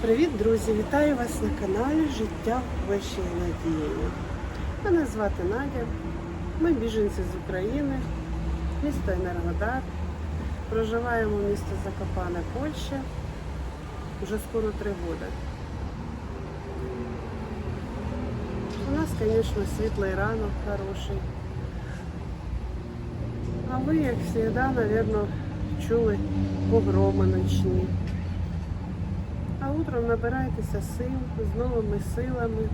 Привіт, друзі! Вітаю вас на каналі Життя Вищою надією. Мене звати Надя. Ми біженці з України, місто Енергодар. Проживаємо в місті Закопане, Польща. Вже скоро три роки. У нас, звісно, світлий ранок хороший. А ви, як завжди, мабуть, чули погроми ночні. Утром набирайтеся сил з новими силами.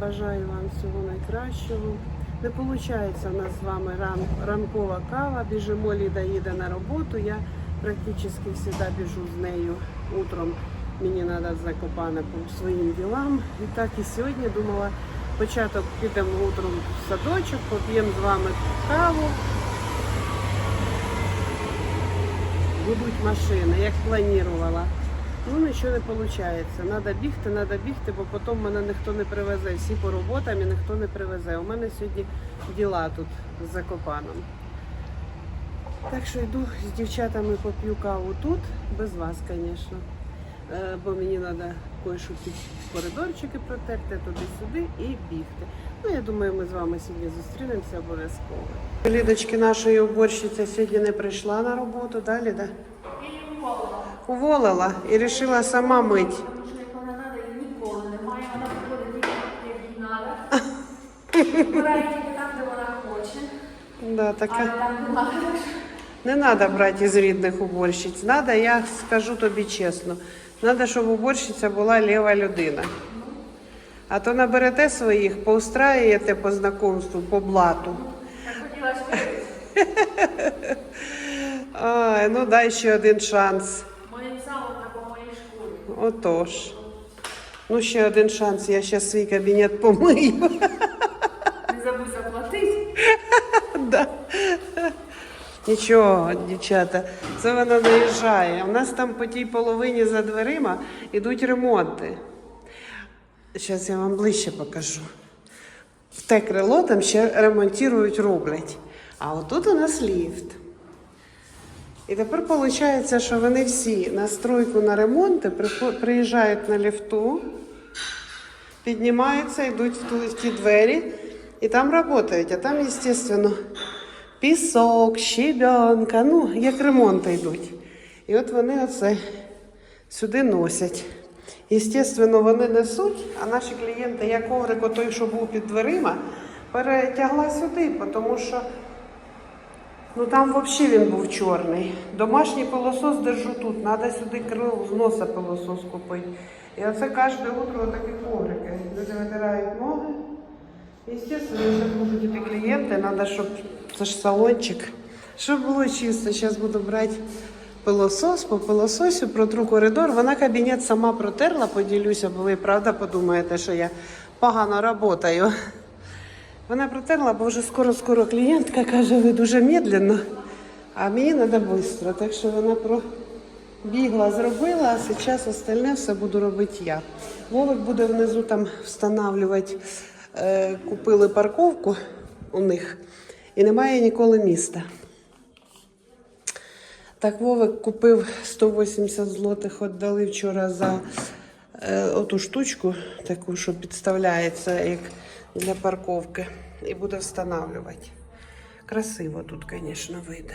Бажаю вам всього найкращого. Не виходить у нас з вами ран, ранкова кава. Біжимо, Ліда їде на роботу. Я практично завжди біжу з нею утром. Мені треба закопане по своїм ділам. І так і сьогодні думала, початок підемо утром в садочок, поп'ємо з вами каву. Будуть машини, як планувала. Ну нічого не виходить. Треба бігти, треба бігти, бо потім мене ніхто не привезе. Всі по роботам і ніхто не привезе. У мене сьогодні діла тут з Закопаном. Так що йду з дівчатами поп'ю каву тут, без вас, звісно. Е, Бо мені треба кое-що під коридорчики протерти туди-сюди і бігти. Ну, я думаю, ми з вами сьогодні зустрінемося обов'язково. Лідочки нашої уборщиця сьогодні не прийшла на роботу, да, Ліда? Уволила і вирішила сама мить. Да, така. Не треба брати із рідних уборщиць. Надо, я скажу тобі чесно, треба, щоб уборщиця була ліва людина. А то наберете своїх, поустраюєте по знакомству, по блату. Ай, ну дай ще один шанс. Отож. Ну, ще один шанс, я ще свій кабінет помию. Не забудь заплатити. Да. Нічого, дівчата, це вона наїжджає. У нас там по тій половині за дверима йдуть ремонти. Зараз я вам ближче покажу. В те крило там ще ремонтують, роблять. А отут у нас ліфт. І тепер виходить, що вони всі на стройку на ремонти приїжджають на ліфту, піднімаються, йдуть в ту- в ті двері і там працюють. А там, звісно, пісок, щебенка, ну, як ремонти йдуть. І от вони оце сюди носять. Звісно, вони несуть, а наші клієнти, я коврик отой, що був під дверима, перетягла сюди, тому що ну, там взагалі він був чорний. Домашній пилосос держу тут, треба сюди крило з носа пилосос купити. І оце кожне утро такі коврики. Люди витирають ноги. Естественно, сейчас будут эти клиенты, надо, щоб це ж салончик, щоб було чисто. Зараз буду брати пилосос, по пилососю протру коридор. Вона кабінет сама протерла, поділюся, бо ви правда подумаєте, що я погано працюю. Вона протерла, бо вже скоро-скоро клієнтка каже, ви дуже медленно, а мені треба швидко. Так що вона пробігла, зробила, а зараз остальне все буду робити я. Вовик буде внизу там встановлювати. Е, купили парковку у них і немає ніколи міста. Так, Вовик купив 180 злотих, віддали вчора за е, оту штучку, таку, що підставляється як для парковки, і буде встановлювати. Красиво тут, звісно, вийде.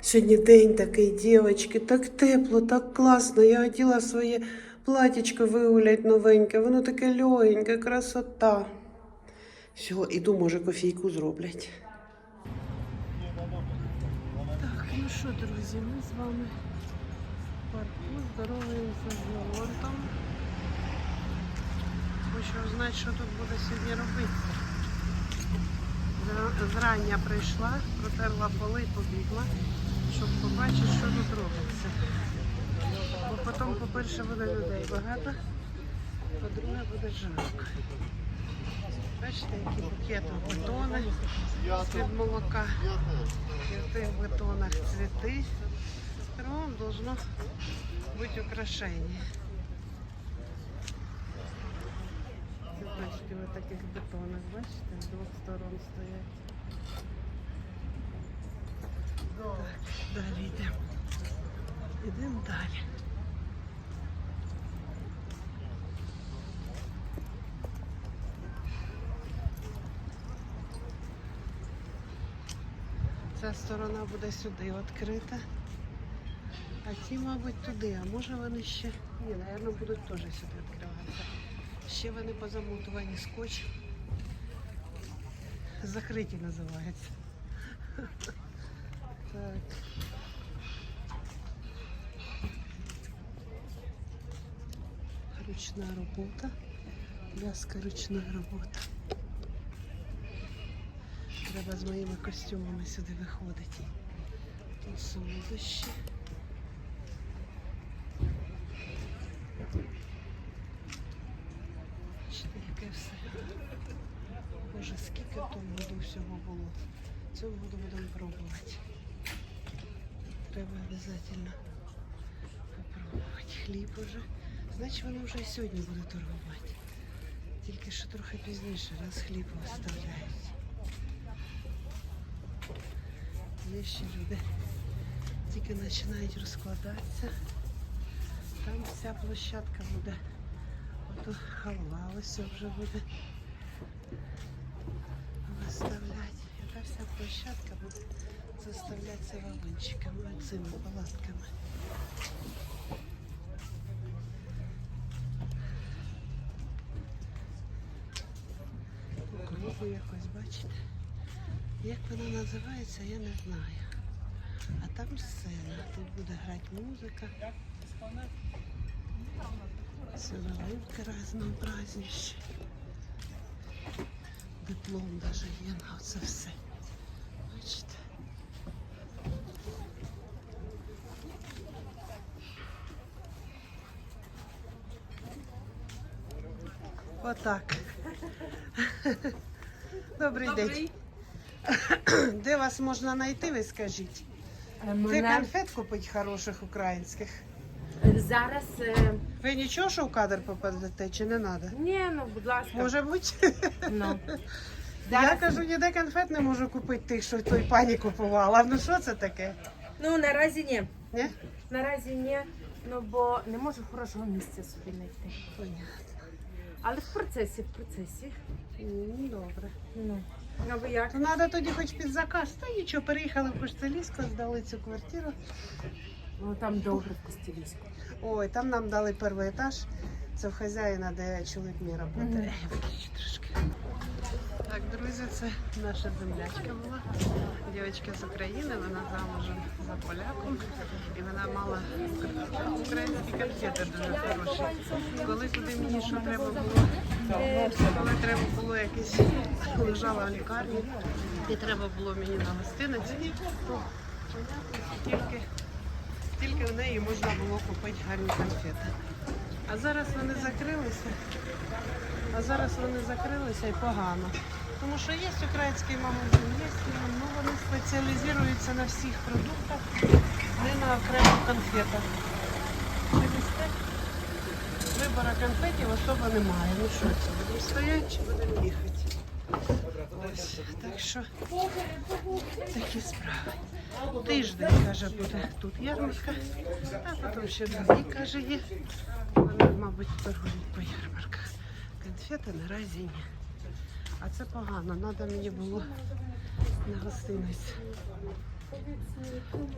Сьогодні день такий, дівчатки, так тепло, так класно. Я оділа своє платічко вигулять новеньке, воно таке легеньке, красота. Все, іду, може, кофійку зроблять. Так, ну що, друзі, ми з вами парку здороваємося з Леонтом. Хочу знати, що тут буде сьогодні робити. Зрання прийшла, протерла поли побігла, щоб побачити, що тут робиться. Бо потім, по-перше, буде людей багато, по-друге, буде жарко. Бачите, які букети бетони з-під молока. І в тих бетонах цвіти. Кругом должно бути украшення. Бачите, на таких бетонах, бачите, з двох сторон стоять. Так, далі йдемо. Йдемо далі. Ця сторона буде сюди відкрита. А ці, мабуть, туди, а може вони ще... Ні, мабуть, будуть теж сюди відкрити. Ще вони позамотувані скотчем. Закриті називається. Так. Ручна робота. В'язка ручна робота. Треба з моїми костюмами сюди виходити. Тут солодощі. Бачите, яке все. Боже, скільки в всього було. Цього году будемо пробувати. Треба обов'язково попробувати. Хліб уже. Значить, вони вже і сьогодні будуть торгувати. Тільки що трохи пізніше, раз хліб виставляють. Є ще люди. Тільки починають розкладатися. Там вся площадка буде. Ото халва ось вже буде Вся площадка буде заставлятися вагончиками, цими палатками. Кругу якось, бачите? Як вона називається, я не знаю. А там сцена, тут буде грати музика. Силовинки разнообразніші. Диплом даже є на оце все. Бачите? Отак. Добрий день. Де вас можна знайти, ви скажіть? Де Мене конфет купить хороших українських? зараз. е, Ви нічого, що в кадр попадете, чи не треба? Ні, ну будь ласка. Може бути? Ну. Я Зараз- кажу, ніде конфет не можу купити тих, що той пані купувала. Ну що це таке? Ну наразі ні. Ні? Наразі ні. Ну бо не можу хорошого місця собі знайти. Понятно. Але в процесі, в процесі. Добре. Ну. А ви як? То треба тоді хоч під заказ. Та нічого, переїхали в Костелівську, здали цю квартиру. Ну там добре в Костелівську. Ой, там нам дали перший етаж. Це в хазяїна, де чоловік мій працює. Mm. Трошки. Так, друзі, це наша землячка була. Дівчинка з України, вона замужем за поляком. І вона мала українські конфети дуже хороші. Коли туди мені що треба було, коли треба було якесь, лежала в лікарні, і треба було мені на гостиниці, то тільки, тільки в неї можна було купити гарні конфети. А зараз вони закрилися. А зараз вони закрилися і погано. Тому що є український магазин, є ну вони спеціалізуються на всіх продуктах, не на окремих конфетах. Через те вибору конфетів особо немає. Ну що це, будемо стояти чи будемо їхати? Ось, так що такі справи. Тиждень, каже, буде тут ярмарка, а потім ще другий, каже, є. Вони, мабуть, торгують по ярмарках. Конфети наразі ні. А це погано. Треба мені було на гостиниць.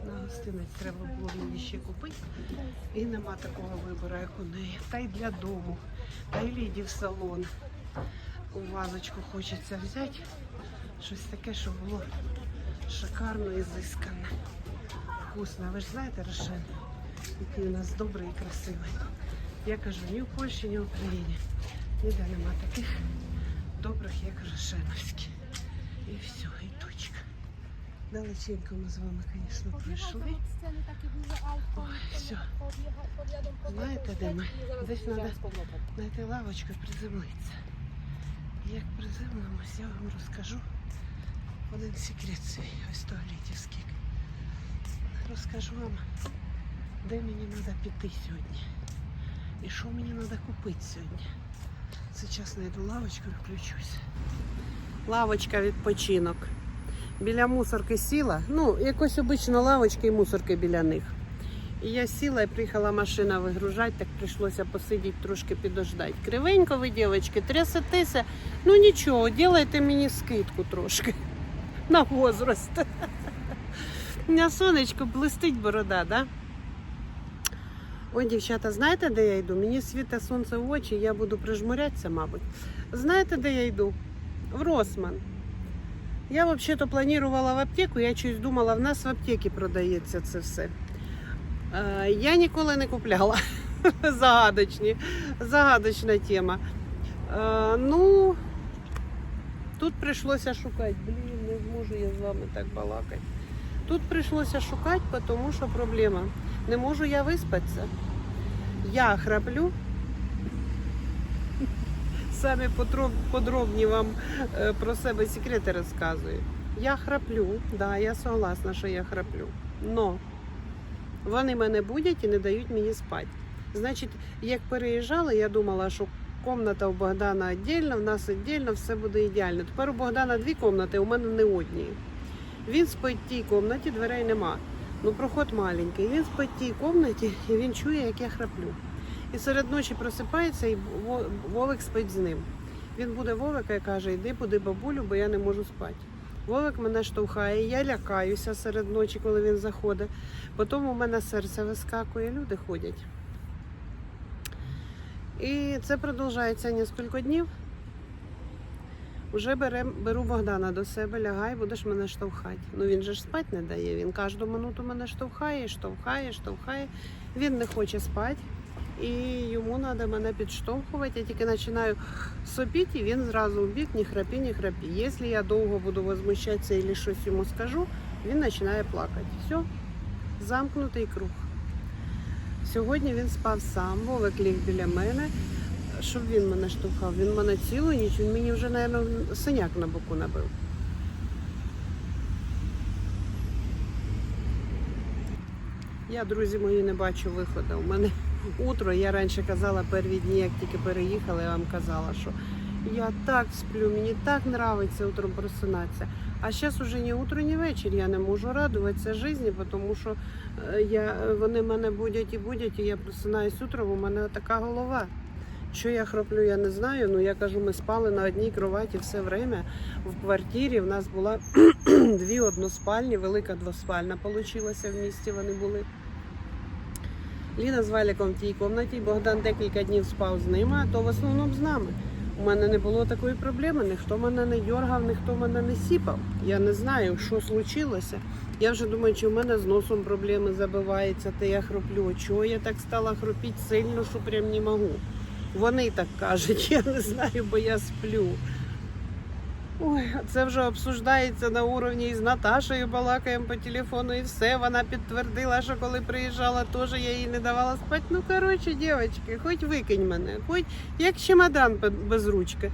На гостиниць треба було мені ще купити. І нема такого вибору, як у неї. Та й для дому, та й ліді в салон. У вазочку хочеться взяти. Щось таке, що було шикарно і зискане. Вкусно. Ви ж знаєте, Рошен, який у нас добрий і красивий. Я кажу, ні в Польщі, ні в Україні. Ніде нема таких добрих, як Рошеновські. І все, і точка. Далеченько ми з вами, звісно, пройшли. Ой, все. Знаєте, де ми? Десь треба знайти лавочку і приземлитися. Як приземлимось, я вам розкажу один секрет свій, ось туалетівський. Розкажу вам, де мені треба піти сьогодні. І що мені треба купити сьогодні. Зараз знайду лавочку і включусь. Лавочка відпочинок. Біля мусорки сіла. Ну, якось обично лавочки і мусорки біля них. І я сіла і приїхала машина вигружати, так прийшлося посидіти трошки підождати. Кривенько ви, дівчатки, трясетеся. Ну нічого, ділайте мені скидку трошки на возраст. Мене сонечко блистить борода, да? Ой, дівчата, знаєте, де я йду? Мені світе сонце в очі, я буду прижмурятися, мабуть. Знаєте, де я йду? В Росман. Я взагалі-то планувала в аптеку, я щось думала, в нас в аптеці продається це все. Е, я ніколи не купляла. Загадочні. Загадочна тема. Е, ну, тут прийшлося шукати. Блін, не зможу я з вами так балакати. Тут прийшлося шукати, тому що проблема. Не можу я виспатися. Я храплю. Самі подробні вам е, про себе секрети розказую. Я храплю, да, я согласна, що я храплю. Но вони мене будять і не дають мені спати. Значить, як переїжджала, я думала, що комната у Богдана віддільна, в нас віддільно, все буде ідеально. Тепер у Богдана дві кімнати, у мене не одні. Він спить в тій кімнаті, дверей нема. Ну, проход маленький. Він спить в тій кімнаті і він чує, як я храплю. І серед ночі просипається, і Во- Вовик спить з ним. Він буде Вовика і каже, йди буди бабулю, бо я не можу спати. Вовик мене штовхає, я лякаюся серед ночі, коли він заходить. Потім у мене серце вискакує, люди ходять. І це продовжується кілька днів. Уже берем, беру Богдана до себе, лягай, будеш мене штовхати. Ну він же ж спати не дає. Він кожну минуту мене штовхає, штовхає, штовхає. Він не хоче спати. І йому треба мене підштовхувати. Я тільки починаю сопіти, і він зразу в бік, ні храпі, ні храпі. Якщо я довго буду возмущатися і щось йому скажу, він починає плакати. Все, замкнутий круг. Сьогодні він спав сам, Вовик ліг біля мене, щоб він мене штовхав. Він мене цілу ніч, він мені вже, мабуть, синяк на боку набив. Я, друзі мої, не бачу виходу. У мене утро, я раніше казала перві дні, як тільки переїхала, я вам казала, що я так сплю, мені так подобається утром просинатися. А зараз уже ні утро, ні вечір. Я не можу радуватися житті, тому що е, я, вони мене будять і будять, і я просинаюсь утром, у мене така голова. Що я хроплю, я не знаю. Ну я кажу, ми спали на одній кроваті все время. В квартирі в нас була дві односпальні, велика двоспальна получилася в місті. Вони були. Ліна з Валіком в тій кімнаті, Богдан декілька днів спав з ними, а то в основному з нами. У мене не було такої проблеми, ніхто мене не дьоргав, ніхто мене не сіпав. Я не знаю, що случилося. Я вже думаю, чи в мене з носом проблеми забиваються, та я хроплю. Чого я так стала хропіти сильно, що прям не можу. Вони так кажуть, я не знаю, бо я сплю. Ой, це вже обсуждається на уровні і з Наташею балакаємо по телефону і все. Вона підтвердила, що коли приїжджала, теж я їй не давала спати. Ну, коротше, дівчатки, хоч викинь мене, хоч як чемодан без ручки.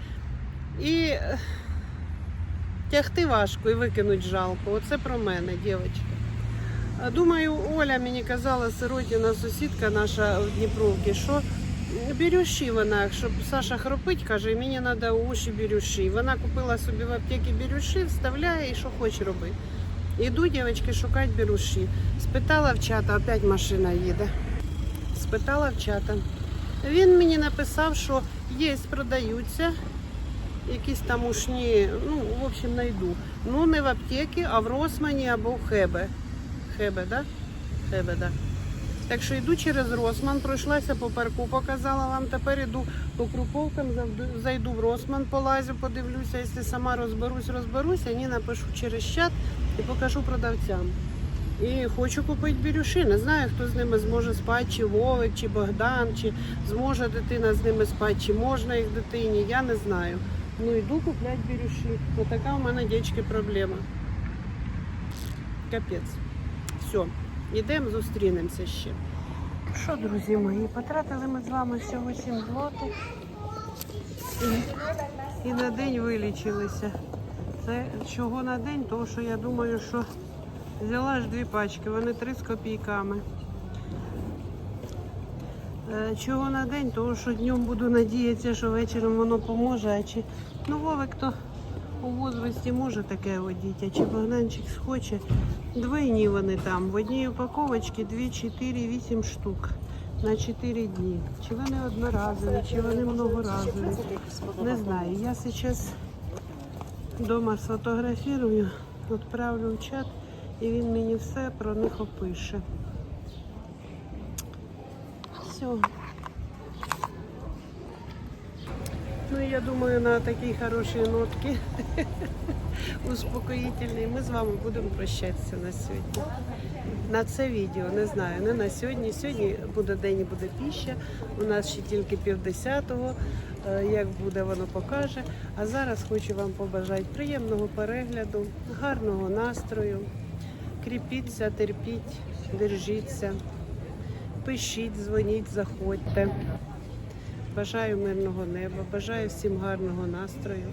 І тягти важко і викинуть жалко. Оце про мене, дівчатки. Думаю, Оля мені казала, сиротіна сусідка наша в Дніпровці, що бірюші вона, щоб Саша хропить, каже, мені треба уші бірюші. Вона купила собі в аптеці бірюші, вставляє і що хоче робити. Іду, дівчатки, шукати бірюші. Спитала в чата, опять машина їде. Спитала в чата. Він мені написав, що є, продаються. Якісь там ушні, ну, в общем, знайду. Ну, не в аптеці, а в Росмані або в Хебе. Хебе, да? Хебе, да. Так що йду через Росман, пройшлася по парку, показала вам. Тепер йду по круповкам, зайду в Росман, полазю, подивлюся. Якщо сама розберусь, розберуся, ні, напишу через чат і покажу продавцям. І хочу купити бірюші. Не знаю, хто з ними зможе спати, чи Вовик, чи Богдан, чи зможе дитина з ними спати, чи можна їх дитині. Я не знаю. Ну йду купляти бірюші. Ось така у мене дівчатки проблема. Капець. Все, йдемо, зустрінемося ще. Що, друзі мої, потратили ми з вами всього 7 злотих. І, і на день вилічилися. Це чого на день? Тому що я думаю, що взяла ж дві пачки, вони 3 з копійками. Е, Чого на день? Тому що днем буду надіятися, що вечором воно поможе. А чи ну Вовик то у возрасті може таке водіти, а чи Богданчик схоче. Двойні вони там. В одній упаковочці 2, 4, 8 штук на 4 дні. Чи вони одноразові, чи вони многоразові. Не знаю. Я зараз вдома сфотографірую, відправлю в чат І він мені все про них опише. Все. Ну, я думаю, на такій хорошій нотці успокоїтельній ми з вами будемо прощатися на сьогодні. На це відео не знаю, не на сьогодні. Сьогодні буде день і буде піща. У нас ще тільки півдесятого. Е, Як буде, воно покаже. А зараз хочу вам побажати приємного перегляду, гарного настрою. Кріпіться, терпіть, держіться, пишіть, дзвоніть, заходьте. Бажаю мирного неба, бажаю всім гарного настрою.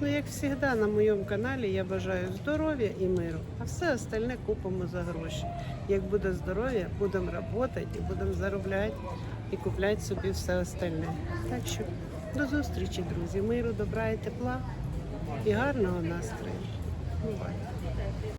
Ну, як завжди, на моєму каналі я бажаю здоров'я і миру, а все остальне купимо за гроші. Як буде здоров'я, будемо працювати і будемо заробляти і купляти собі все остальне. Так що до зустрічі, друзі. Миру, добра і тепла і гарного настрою. Бувайте.